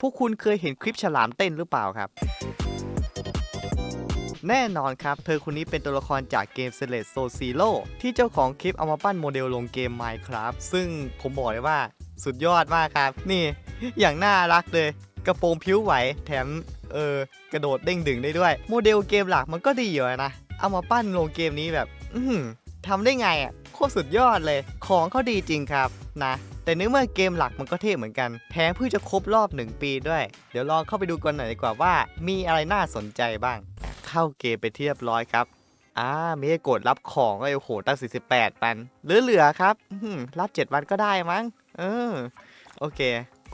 พวกคุณเคยเห็นคลิปฉลามเต้นหรือเปล่าครับ แน่นอนครับ เธอคนนี้เป็นตัวละครจากเกม s e l e c t Soul Zero ที่เจ้าของคลิปเอามาปั้นโมเดลลงเกม Minecraft ซึ่งผมบอกเลยว่าสุดยอดมากครับ นี่ อย่างน่ารักเลย กระโปรงผิวไหว แถม เออ กระโดดเด้งดึงได้ด้วย โมเดลเกมหลักมันก็ดีอยู่นะ เอามาปั้นลงเกมนี้แบบ อื ทำได้ไงอะโคตรสุดยอดเลย ของเขาดีจริงครับนะ แต่เนื่อเมื่อเกมหลักมันก็เท่เหมือนกัน แถมเพิ่งจะครบรอบ 1 ปีด้วย เดี๋ยวลองเข้าไปดูกันหน่อยดีกว่าว่า มีอะไรน่าสนใจบ้าง เข้าเกมไปที่เรียบร้อยครับอ่ามีให้กดรับของก็โอ้โหตั้ง 48วันเหลือๆครับรับ 7 วันก็ได้มั้ง เออ โอเค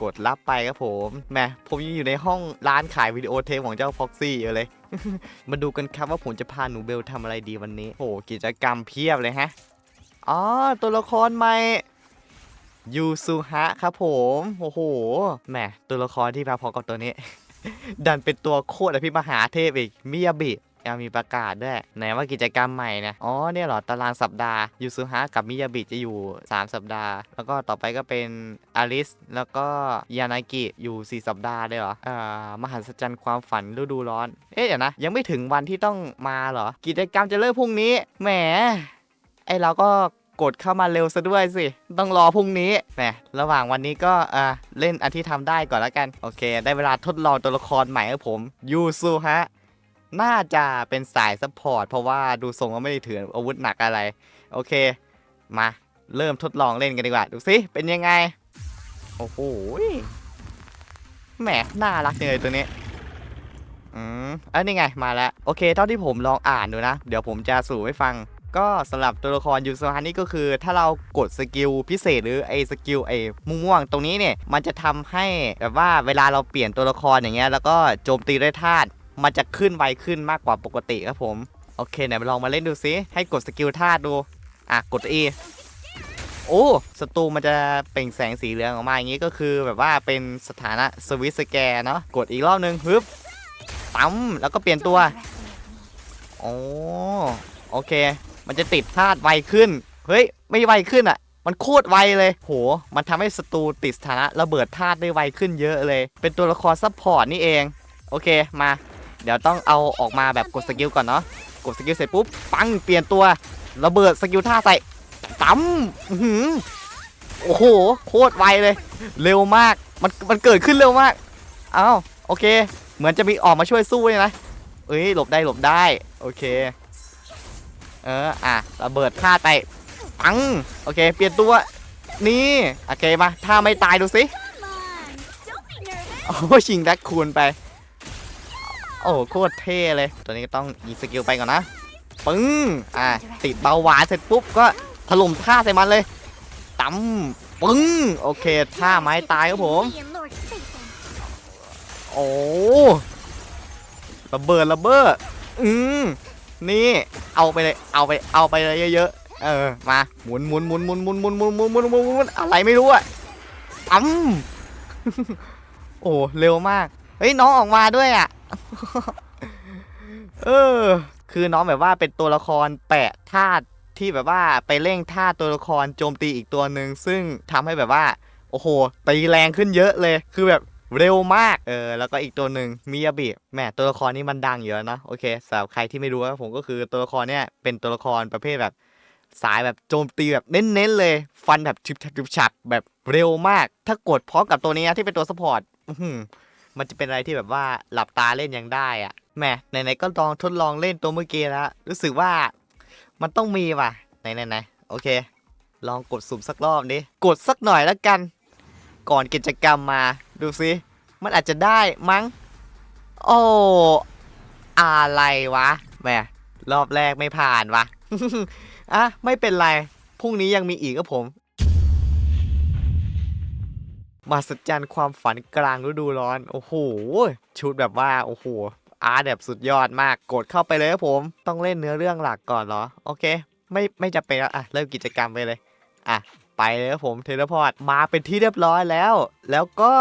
กดรับไปครับผมแหมผมยังอยู่ในห้องร้านขายวิดีโอเทปของเจ้าฟ็อกซี่อยู่เลย มาดูกันครับว่าผมจะพาหนูเบลทำอะไรดีวันนี้โอ้กิจกรรมเพียบเลยฮะอ๋อตัวละครใหม่ยูซุฮะครับผมโอ้โหแหมตัวละครที่พาพอกับตัวนี้ ดันเป็นตัวโคตรอภิมหาเทพอีกมิยาบิ ยังมีประกาศด้วยไหนว่ากิจกรรมใหม่นะอ๋อเนี่ยเหรอตารางสัปดาห์ยูซุฮะกับมิยาบิจะอยู่ 3 สัปดาห์ แล้วก็ต่อไปก็เป็นอลิสแล้วก็ยานากิอยู่ 4 สัปดาห์เลยเหรออ่ามหัศจรรย์ความฝันฤดูร้อน เอ๊ะเดี๋ยวนะ ยังไม่ถึงวันที่ต้องมาเหรอ กิจกรรมจะเริ่มพรุ่งนี้แหมไอเราก็กดเข้ามาเร็วซะด้วยสิ ต้องรอพรุ่งนี้แหมระหว่างวันนี้ก็อ่าเล่นอันที่ทำได้ก่อนแล้วกัน โอเค ได้เวลาทดลองตัวละครใหม่ครับผมยูซูฮะ น่าจะเป็นสายซัพพอร์ตเพราะว่าดูทรงว่าไม่ได้ถืออาวุธหนักอะไร โอเค มาเริ่มทดลองเล่นกันดีกว่า ดูสิเป็นยังไง โอ้โหแหมน่ารักเลยตัวนี้อืมเอันนี้ไงมาแล้ว โอเค เท่าที่ผมลองอ่านดูนะ เดี๋ยวผมจะสู่ให้ฟัง ก็สำหรับตัวละครยูซูฮานี่ก็คือ ถ้าเรากดสกิลพิเศษหรือไอ้สกิลไอ้ม่วงๆตรงนี้เนี่ย มันจะทำให้แบบว่าเวลาเราเปลี่ยนตัวละครอย่างเงี้ยแล้วก็โจมตีด้วยธาตุ มันจะขึ้นไวขึ้นมากกว่าปกติครับผม โอเคไหนมาลองมาเล่นดูซิ ให้กดสกิลธาตุดู อะ กด E โอ้ศัตรูมันจะเปล่งแสงสีเหลืองออกมาอย่างนี้ก็คือแบบว่าเป็นสถานะสวิตสแกนเนาะกดอีกรอบนึงฮึบปั๊มแล้วก็เปลี่ยนตัวโอ้โอเค มันจะติดธาตุไวขึ้น เฮ้ย ไม่ไวขึ้นอะ มันโคตรไวเลย โห มันทำให้ศัตรูติดสถานะระเบิดธาตุได้ไวขึ้นเยอะเลย เป็นตัวละครซัพพอร์ตนี่เอง โอเค มา เดี๋ยวต้องเอาออกมาแบบกดสกิลก่อนเนาะกดสกิลเสร็จปุ๊บปังเปลี่ยนตัวระเบิดสกิลท่าใส่ตั้มอื้อหือโอ้โหโคตรไวเลย เร็วมากมันมันเกิดขึ้นเร็วมากเอ้าโอเค เหมือนจะมีออกมาช่วยสู้เลยนะเอ้ยหลบได้หลบได้โอเค เอออะระเบิดท่าไปปังโอเค เปลี่ยนตัวนี่โอเคมาถ้าไม่ตายดูสิโอ้ชิงแดกคูณไป โอ้โคตรเท่เลย ตัวนี้ก็ต้องยิงสกิลไปก่อนนะ ปึ้ง อะติดเบาหวานเสร็จปุ๊บก็ถล่มท่าใส่มันเลยตั้มปึ้ง โอเค ท่าไม้ตายครับผม โอ้ระเบิดระเบ้ออืมนี่เอาไปเลยเอาไปเอาไปเลยเยอะๆเออมาหมุนหมุนหมุนหมุนหมุนหมุนหมุนหมุนหมุนหมุนหมุนอะไรไม่รู้อะตั้มโอ้เร็วมาก ฮ้ยน้องออกมาด้วยอะ เออ คือน้องแบบว่าเป็นตัวละครแปะธาตุที่แบบว่าไปเร่งธาตุตัวละครโจมตีอีกตัวหนึ่งซึ่งทำให้แบบว่า โอ้โหตีแรงขึ้นเยอะเลย คือแบบเร็วมาก เออ แล้วก็อีกตัวหนึ่งมิยาบิแหมตัวละครนี้มันดังเยอะนะโอเคสำหรับใครที่ไม่รู้ครับผมก็คือตัวละครเนี่ยเป็นตัวละครประเภทแบบ สายแบบโจมตีแบบเน้นๆเลย ฟันแบบชิบชักชิบฉักแบบเร็วมาก ถ้ากดพร้อมกับตัวนี้ที่เป็นตัวสปอร์ต มันจะเป็นอะไรที่แบบว่าหลับตาเล่นยังได้อะแหมไหนๆก็ลองทดลองเล่นตัวเมื่อกี้แล้วรู้สึกว่ามันต้องมีว่ะไหนๆไหนโอเค ลองกดสุ่มสักรอบดิกดสักหน่อยแล้วกัน ก่อนกิจกรรมมาดูซิมันอาจจะได้มั้ง โอ้อะไรวะแหมรอบแรกไม่ผ่านวะอะไม่เป็นไรพรุ่งนี้ยังมีอีกครับผม มาสัจจันความฝันกลางฤดูร้อน โอ้โห ชุดแบบว่า โอ้โห อาร์ตแบบสุดยอดมาก กดเข้าไปเลยครับผม ต้องเล่นเนื้อเรื่องหลักก่อนเหรอ โอเค ไม่ ไม่จะเป็นแล้ว อะ เริ่มกิจกรรมไปเลย อะ ไปเลยครับผม เทเลพอร์ต มาเป็นที่เรียบร้อยแล้ว แล้วก็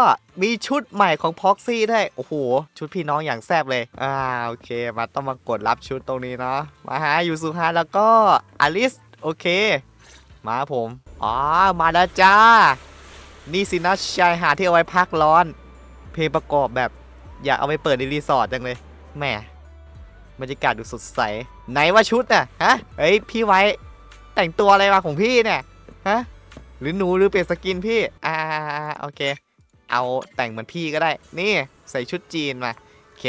มีชุดใหม่ของพ็อกซี่ด้วย โอ้โห ชุดพี่น้องอย่างแซ่บเลย อ่า โอเค มาต้องมากดรับชุดตรงนี้เนาะ มาหายูซุฮะแล้วก็อลิส โอเค มาครับผม อ๋อ มาแล้วจ้า นี่สินะชายหาดที่เอาไว้พักร้อน เพลงประกอบแบบอยากเอาไปเปิดในรีสอร์ทจังเลยแหมบรรยากาศดูสดใส ไหนว่าชุดน่ะฮะเฮ้ยพี่ไว้แต่งตัวอะไรมาของพี่เนี่ยฮะหรือหนูหรือเปลี่ยนสกินพี่อ่าโอเค เอาแต่งเหมือนพี่ก็ได้ นี่ใส่ชุดจีนมาโอเค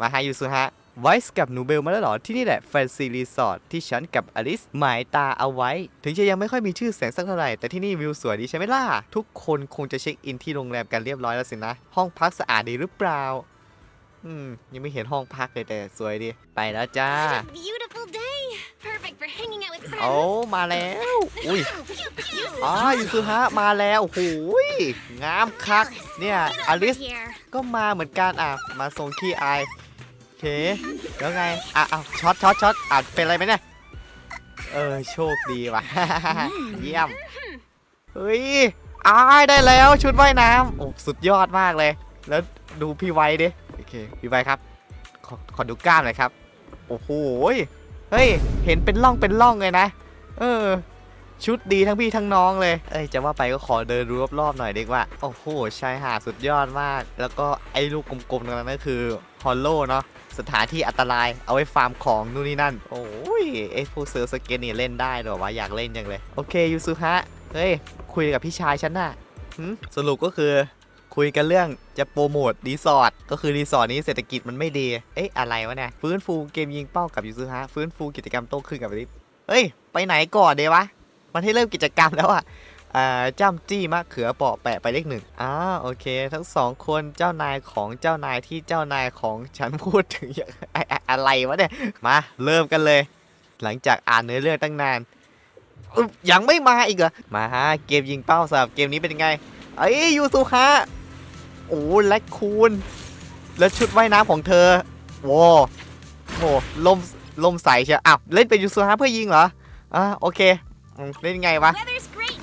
มาฮายูซุฮะ ไวส์กับหนูเบลมาแล้วเหรอ ที่นี่แหละแฟนซีรีสอร์ทที่ฉันกับอลิสหมายตาเอาไว้ ถึงจะยังไม่ค่อยมีชื่อเสียงสักเท่าไหร่ แต่ที่นี่วิวสวยดีใช่ไหมล่ะ ทุกคนคงจะเช็คอินที่โรงแรมกันเรียบร้อยแล้วสินะ ห้องพักสะอาดดีหรือเปล่า อืม ยังไม่เห็นห้องพักเลยแต่สวยดี ไปแล้วจ้า What a beautiful day. Perfect for hanging out with friends. โอ้ มาแล้ว อุ้ย Pew, pew. อ๋อยูซุฮะมาแล้วโอ้โหยงามคัก เนี่ย Get อ over ลิส here. ก็มาเหมือนกันอะ มาทรงขี้อายโอ เค แล้วไง อะอะช็อตช็อตช็อตอะเป็นอะไรไหมเนี่ย เออ โชคดีว่ะ เยี่ยม เฮ้ยอายได้แล้วชุดว่ายน้ำโอ้สุดยอดมากเลย แล้วดูพี่ไว้ดิ โอเค พี่ไว้ครับ ขอขอดูกล้ามหน่อยครับ โอ้โห เฮ้ย เห็นเป็นร่องเป็นร่องเลยนะ เออ ชุดดีทั้งพี่ทั้งน้องเลย เอ้ย จะว่าไปก็ขอเดินดูรอบๆหน่อยดีกว่า โอ้โห ชายหาดสุดยอดมาก แล้วก็ไอ้ลูกกลมๆตรงนั้นก็คือฮอลโลเนาะ สถานที่อันตรายเอาไว้ฟาร์มของนู่นนี่นั่น โอ้ยไอ้พวกเซิร์ฟสเก็ตนี่เล่นได้เหรอวะอยากเล่นจังเลย โอเคยูซุฮะ เฮ้ย คุยกับพี่ชายฉันน่ะหึสรุปก็คือคุยกันเรื่องจะโปรโมทรีสอร์ทก็คือรีสอร์ทนี้เศรษฐกิจมันไม่ดี เอ๊ะอะไรวะเนี่ยฟื้นฟูเกมยิงเป้ากับยูซุฮะฟื้นฟูกิจกรรมโต้คลื่นกับลิฟเฮ้ย ไปไหนก่อนเดวะมันให้เริ่มกิจกรรมแล้วอะ จ้ำจี้มะเขือเปาะแปะไปเลขหนึ่งอ่าโอเค ทั้งสองคนเจ้านายของเจ้านายที่เจ้านายของฉันพูดถึงอย่างอะไรวะเนี่ย มาเริ่มกันเลย หลังจากอ่านเนื้อเรื่องตั้งนานยังไม่มาอีกเหรอ มาฮะเกมยิงเป้าสำหรับเกมนี้เป็นยังไง เอ้ยยูซูฮะโอ้แลคคูนแล้วชุดว่ายน้ำของเธอโว้โหลมลมใสเชียวอ้าวเล่นเป็นยูซูฮะเพื่อยิงเหรออ่าโอเคเล่นไงวะ Let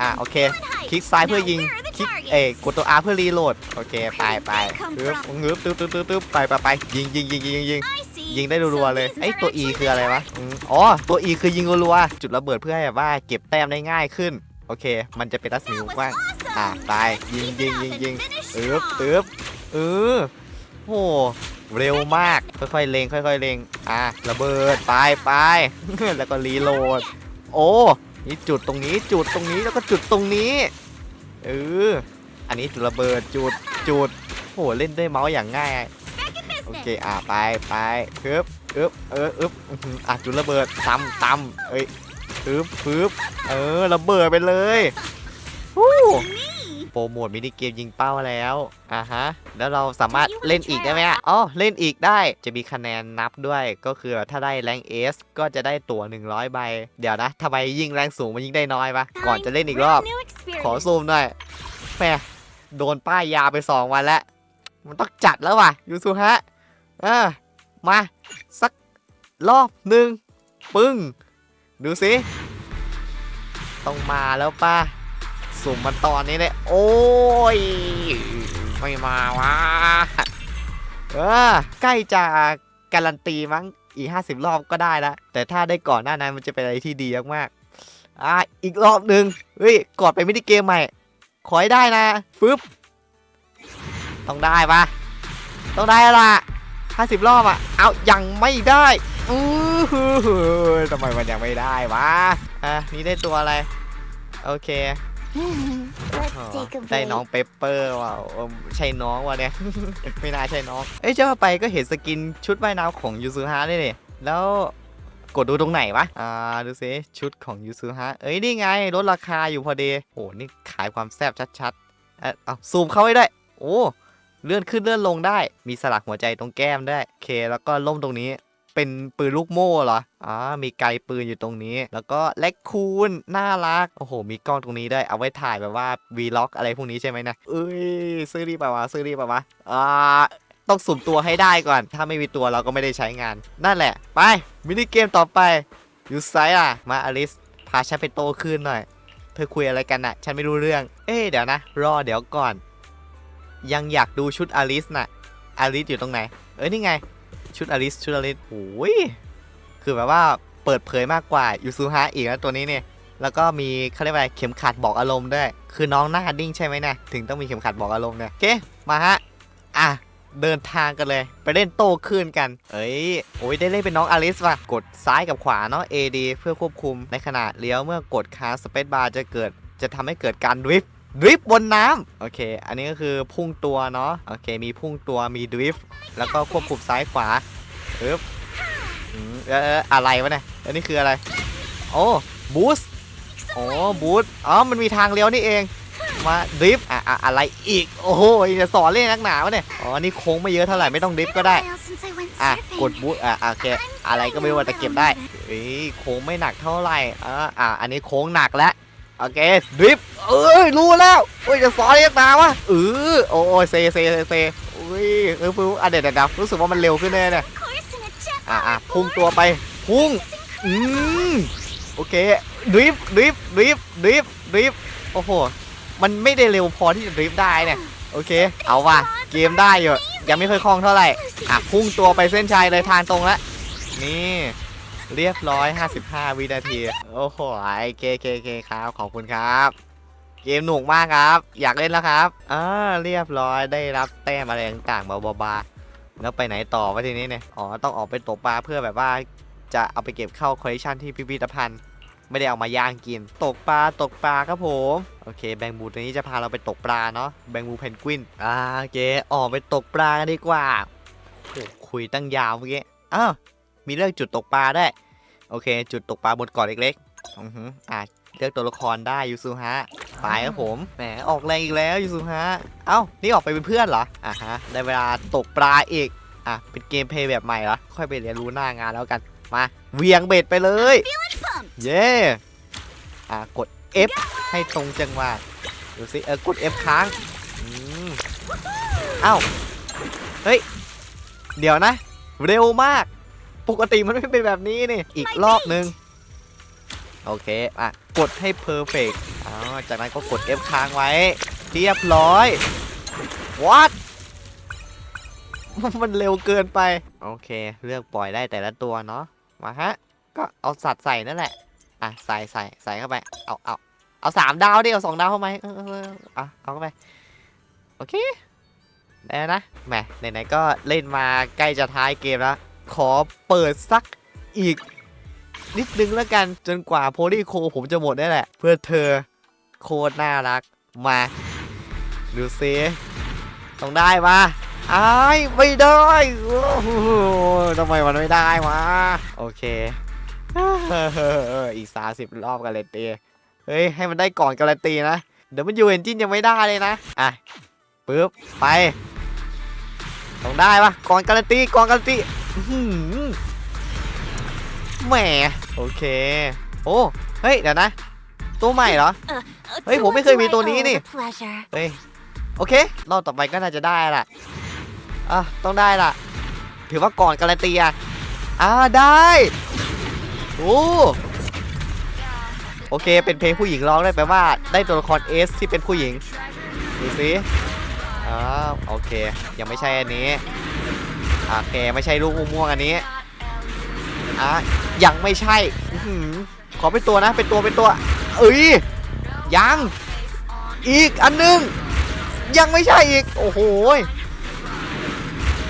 อะโอเค Fun hike. คลิกซ้ายเพื่อ Now, ยิง where are the คลิก targets? เอ้ยกดตัว R เพื่อรีโหลด โอเค ไปไป Where did they come ฮึบ from? ฮึบตึ๊บตึ๊บตึ๊บตึ๊บไปไปไปยิงยิงยิงยิงยิง I see. ยิงได้รัว So ๆเลย these ไอ้ย are ตัว E actually คืออะไรวะอืมอ๋อ ตัว E คือยิงรัวๆ จุดระเบิดเพื่อให้แบบว่าเก็บแต้มได้ง่ายขึ้น โอเค มันจะเป็นรัศมี That วง was กว้างอะ awesome. ไปยิง Keep ยิ it ง up ยิง and ยิง finish ตึ๊บ strong. ตึ๊บเออโหเร็วมาก ค่อยๆ เล็ง ค่อยๆ เล็ง อะ ระเบิด ไปไป แล้วก็รีโหลด โอ้ นี่จุดตรงนี้จุดตรงนี้แล้วก็จุดตรงนี้เอออันนี้จุดระเบิดจุดจุดโหเล่นด้วยเมาส์อย่างง่ายโอเคอะไปไปฮึบอึบเอออึบอะจุดระเบิดตำตำเอ้ยฮึบฮึบเออระเบิดไปเลยฮู้ โปรโมทมินิเกมยิงเป้าแล้วอะฮะแล้วเราสามารถเล่นอีกได้ไหมอะอ๋อเล่นอีกได้จะมีคะแนนนับด้วยก็คือถ้าได้แรงเอสก็จะได้ตั๋ว100 ใบ เดี๋ยวนะทำไมยิ่งแรงสูงมันยิ่งได้น้อยปะก่อนจะเล่นอีกรอบ Brand new experience. ขอซูมหน่อยแหมโดนป้ายยาไป 2 วันแล้วมันต้องจัดแล้วว่ะยูซูฮะอ่ามาสักรอบหนึ่งปึ้ง ดูสิ ต้องมาแล้วป้า สุ่มมันตอนนี้เลยโอ้ย ไม่มาวะเออใกล้จะการันตีมั้งอีก 50 รอบก็ได้ล้วแต่ถ้าได้ก่อนหน้านั้นมันจะเป็นอะไรที่ดีมากๆอะอีกรอบหนึ่งเฮ้ยกอดไปมินิเกมใหม่ ขอให้ได้นะฟึบต้องได้ปะต้องได้ละ50 รอบอะ เอายังไม่ได้อือหือทำไมมันยังไม่ได้วะอะนี่ได้ตัวอะไร โอเค Let's take a ได้ break. น้องเปปเปอร์ว่ะเออใช่น้องว่ะเนี่ย ไม่น่าใช่น้อง เอ้ยเจ้าไปก็เห็นสกินชุดว่ายน้ำของยูซูฮะนี่นี่แล้วกดดูตรงไหนวะ อ่า ดูสิชุดของยูซูฮะเอ้ย นี่ไงลดราคาอยู่พอดีโอ้นี่ขายความแซ่บชัดๆเอ้ยเอาซูมเข้าให้ได้โอ้ เลื่อนขึ้นเลื่อนลงได้ มีสลักหัวใจตรงแก้มได้วยโอเค แล้วก็ล่มตรงนี้ เป็นปืนลูกโม่เหรออ๋อมีไกลปืนอยู่ตรงนี้ แล้วก็แล็กคูนน่ารัก โอ้โห มีกล้องตรงนี้ด้วย เอาไว้ถ่ายแบบว่าวีล็อกอะไรพวกนี้ใช่ไหมนะเอ้ยซื้อรีบป่าวะซื้อรีบป่าวะอ่าต้องสุ่มตัวให้ได้ก่อน ถ้าไม่มีตัวเราก็ไม่ได้ใช้งาน นั่นแหละ ไป มินิเกมต่อไป อยู่ไซอะ มาอลิส พาฉันไปโตขึ้นหน่อย เธอคุยอะไรกันน่ะ ฉันไม่รู้เรื่อง เอ๊เดี๋ยวนะ รอเดี๋ยวก่อน ยังอยากดูชุดอลิสน่ะ อลิสอยู่ตรงไหน เอ้ยนี่ไง ชุดอลิสชุดอลิสโอ้ยคือแบบว่าเปิดเผยมากกว่ายูซูฮะอีกนะตัวนี้เนี่ยแล้วก็มีเขาเรียกว่าเข็มขัดบอกอารมณ์ด้วย คือน้องหน้าดิ้งใช่ไหมเนะถึงต้องมีเข็มขัดบอกอารมณ์เนี่ยโอเคมาฮะอะเดินทางกันเลย ไปเล่นโต้คลื่นกัน เอ้ย โอ้ยได้เล่นเป็นน้องอลิสว่ะ กดซ้ายกับขวาเนาะ AD เพื่อควบคุมในขณะเลี้ยวเมื่อกดค้างสเปซบาร์จะเกิด จะทำให้เกิดการดริฟต์ ดริฟบนน้ำโอเค อันนี้ก็คือพุ่งตัวเนาะโอเค มีพุ่งตัวมีดริฟแล้วก็ควบคุมซ้ายขวาปึ๊บเออเอออะไรวะเนี่ยอันนี้คืออะไรโอ้บูสโอ้บูสอ๋อมันมีทางเลี้ยวนี่เองมาดริฟอะอะอะไรอีกโอ้โหจะสอนเล่นนักหนาวะเนี่ยอ๋อนี่โค้งไม่เยอะเท่าไหร่ไม่ต้องดริฟก็ได้อะกดบูทอะโอเคอะไรก็ไม่รู้ว่าจะเก็บได้เอ้ยโค้งไม่หนักเท่าไหร่อะอะอันนี้โค้งหนักแล้ว โอเคดริฟเอ้ยรู้แล้วโอ้ยจะสอนเรียกมาวะเออโอ้ยเซเซเซเซอุ้ยเออฟูอะเดี๋ยวเดี๋ยวเดี๋ยวรู้สึกว่ามันเร็วขึ้นแน่เนี่ยอะอะพุ่งตัวไปพุ่งอืมโอเคดริฟดริฟดริฟดริฟดริฟโอ้โหมันไม่ได้เร็วพอที่จะดริฟได้เนี่ยโอเค เอาว่ะเกมได้อยู่ยังไม่ค่อยคล่องเท่าไหร่อะพุ่งตัวไปเส้นชัยเลยทางตรงแล้วนี่ เรียบร้อย 55 วินาที โอ้โหไอเคเคเคครับ ขอบคุณครับ เกมหนุกมากครับ อยากเล่นแล้วครับอ่าเรียบร้อย ได้รับแต้มอะไรต่างๆบาบาแล้วไปไหนต่อวะทีนี้เนี่ย อ๋อ ต้องออกไปตกปลาเพื่อแบบว่า จะเอาไปเก็บเข้าคอลเลคชันที่พิพิธภัณฑ์ ไม่ได้เอามาย่างกิน ตกปลา ตกปลาครับผม โอเค แบงบูตัวนี้จะพาเราไปตกปลาเนาะ แบงบูเพนกวิน อ่าโอเค ออกไปตกปลาดีกว่า คุยตั้งยาวเมื่อกี้ อ้าว มีเรื่องจุดตกปลาได้ โอเค จุดตกปลาบนเกาะเล็กๆอือหืออะเลือกตัวละครได้ยูซูฮะไปครับผม แหม ออกแรงอีกแล้วยูซูฮะ เอ้า นี่ออกไปเป็นเพื่อนเหรอ อะฮะ ได้เวลาตกปลาอีก อะ เป็นเกมเพลย์แบบใหม่เหรอ ค่อยไปเรียนรู้หน้างานแล้วกัน มาเวียงเบ็ดไปเลย เย้อะ กด F ให้ตรงจังหวะ ดูสิ เออ กด F ค้าง อืมเอ้า เฮ้ย เดี๋ยวนะ เร็วมาก ปกติมันไม่เป็นแบบนี้นี่ อีกรอบนึง โอเค อะ กดให้ perfect อ๋อจากนั้นก็กด F ค้างไว้ เรียบร้อย what มันเร็วเกินไป โอเค เลือกปล่อยได้แต่ละตัวเนาะ มาฮะ ก็เอาสัตว์ใส่นั่นแหละ อะ ใส่ใส่ใส่เข้าไป เอาเอาเอาสามดาวดิ เอาสองดาวเข้าไปเออเออเอออะเอาเข้าไป โอเคได้นะ แหมไหนๆก็เล่นมาใกล้จะท้ายเกมแล้ว ขอเปิดสักอีก นิดนึงแล้วกันจนกว่าโพลีโคผมจะหมดได้แหละ เพื่อเธอโคตรน่ารักมาดูซิต้องได้ปะอ้ายไม่ได้โอ้โหทำไมมันไม่ได้วะโอเคอีกสาสิบรอบกันเลยตีเฮ้ย ให้มันได้ก่อนการันตีนะ เดี๋ยวมันยูเอนจินยังไม่ได้เลยนะ อะปึ๊บ ไป ต้องได้ปะก่อนการันตีก่อนการันตี แหมโอเค โอ้เฮ้ยเดี๋ยวนะ ตัวใหม่เหรอ Uh, Hey, to ผมไม่ what เคย do มี I ตัวนี้ owe นี่ the pleasure? เฮ้ย โอเค รอบต่อไปก็น่าจะได้ละอะ ต้องได้ละถือว่าก่อนการันตีอะอ่าได้ โอ้โอเค เป็นเพลงผู้หญิงร้องได้แปลว่าได้ตัวละครเอสที่เป็นผู้หญิง ดูสิอ่าโอเค ยังไม่ใช่อันนี้ โอเคไม่ใช่ลูกม่วงอันนี้อะยังไม่ใช่ขอเป็นตัวนะเป็นตัวเป็นตัว เอ้ยยังอีกอันหนึง ยังไม่ใช่อีก โอ้โหย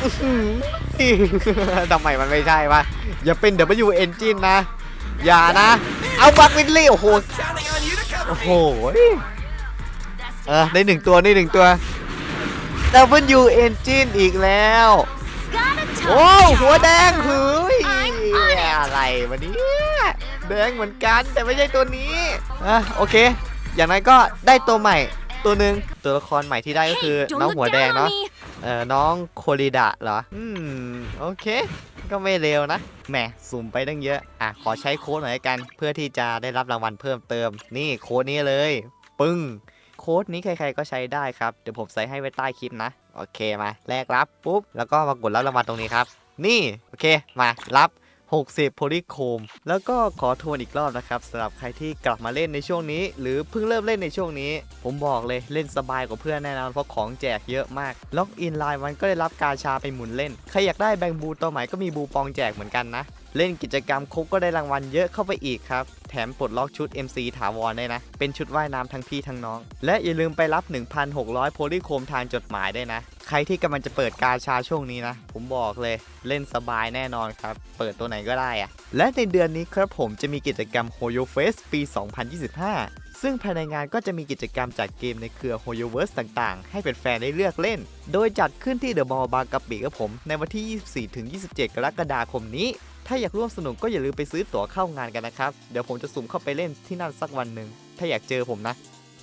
อื้อหือทำไมมันไม่ใช่วะอย่าเป็น W Engine นะ อย่านะ เอาบักวินลี่โอ้โหโอ้โหเออได้หนึ่งตัวได้หนึ่งตัว W Engine อีกแล้ว โอ้ talk. หัวแดงเฮ้ย I'm on it อะไรวะเนี่ยแดงเหมือนกันแต่ไม่ใช่ตัวนี้อะโอเค อย่างนั้นก็ได้ตัวใหม่ตัวหนึ่งตัวละครใหม่ที่ได้ก็คือ Hey, don't น้อง look หัวแดง down on เนาะ me. เอ่อน้องโคลิดะเหรอ อืม โอเค ก็ไม่เร็วนะ แหมสุ่มไปตั้งเยอะ อะ ขอใช้โค้ดหน่อยละกัน เพื่อที่จะได้รับรางวัลเพิ่มเติม นี่โค้ดนี้เลย ปึ้ง โค้ดนี้ใครๆก็ใช้ได้ครับ เดี๋ยวผมใส่ให้ไว้ใต้คลิปนะ โอเคมาแลกรับปุ๊บ แล้วก็มากดรับรางวัลตรงนี้ครับ นี่ โอเค มารับ 60โพลีโคมแล้วก็ขอทวนอีกรอบนะครับสำหรับใครที่กลับมาเล่นในช่วงนี้ หรือเพิ่งเริ่มเล่นในช่วงนี้ ผมบอกเลยเล่นสบายกว่าเพื่อนแน่นอนเพราะของแจกเยอะมากล็อกอินไลน์มันก็ได้รับกาชาไปหมุนเล่น ใครอยากได้แบงบูตัวใหม่ก็มีบูปองแจกเหมือนกันนะเล่นกิจกรรมครบก็ได้รางวัลเยอะเข้าไปอีกครับ แถมปลดล็อกชุด MC ถาวรได้นะ เป็นชุดว่ายน้ำทั้งพี่ทั้งน้อง และอย่าลืมไปรับ 1,600 โพลีโคมทางจดหมายได้นะ ใครที่กำลังจะเปิดกาชาช่วงนี้นะ ผมบอกเลยเล่นสบายแน่นอนครับ เปิดตัวไหนก็ได้อะและในเดือนนี้ครับผมจะมีกิจกรรม Hoyo Fest ปี 2025 ซึ่งภายในงานก็จะมีกิจกรรมจากเกมในเครือ Hoyoverse ต่างๆ ให้เป็นแฟนๆได้เลือกเล่น โดยจัดขึ้นที่เดอะมอลล์บางกะปิครับผม ในวันที่ 24-27 กรกฎาคมนี้ ถ้าอยากร่วมสนุกก็อย่าลืมไปซื้อตั๋วเข้างานกันนะครับ เดี๋ยวผมจะสุ่มเข้าไปเล่นที่นั่นสักวันหนึ่งถ้าอยากเจอผมนะ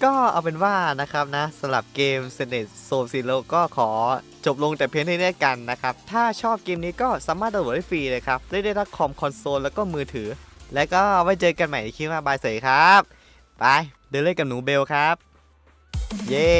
ก็เอาเป็นว่านะครับนะสำหรับเกมเซเนตโซซิโลก็ขอจบลงแต่เพียงเท่านี้กันนะครับ ถ้าชอบเกมนี้ก็สามารถดาวน์โหลดได้ฟรีเลยครับเล่นได้ทั้งคอมคอนโซลแล้วก็มือถือ แล้วก็ไว้เจอกันใหม่ในคลิปหน้าบายเสยครับ ไป เดินเล่นกับหนูเบลครับ เย้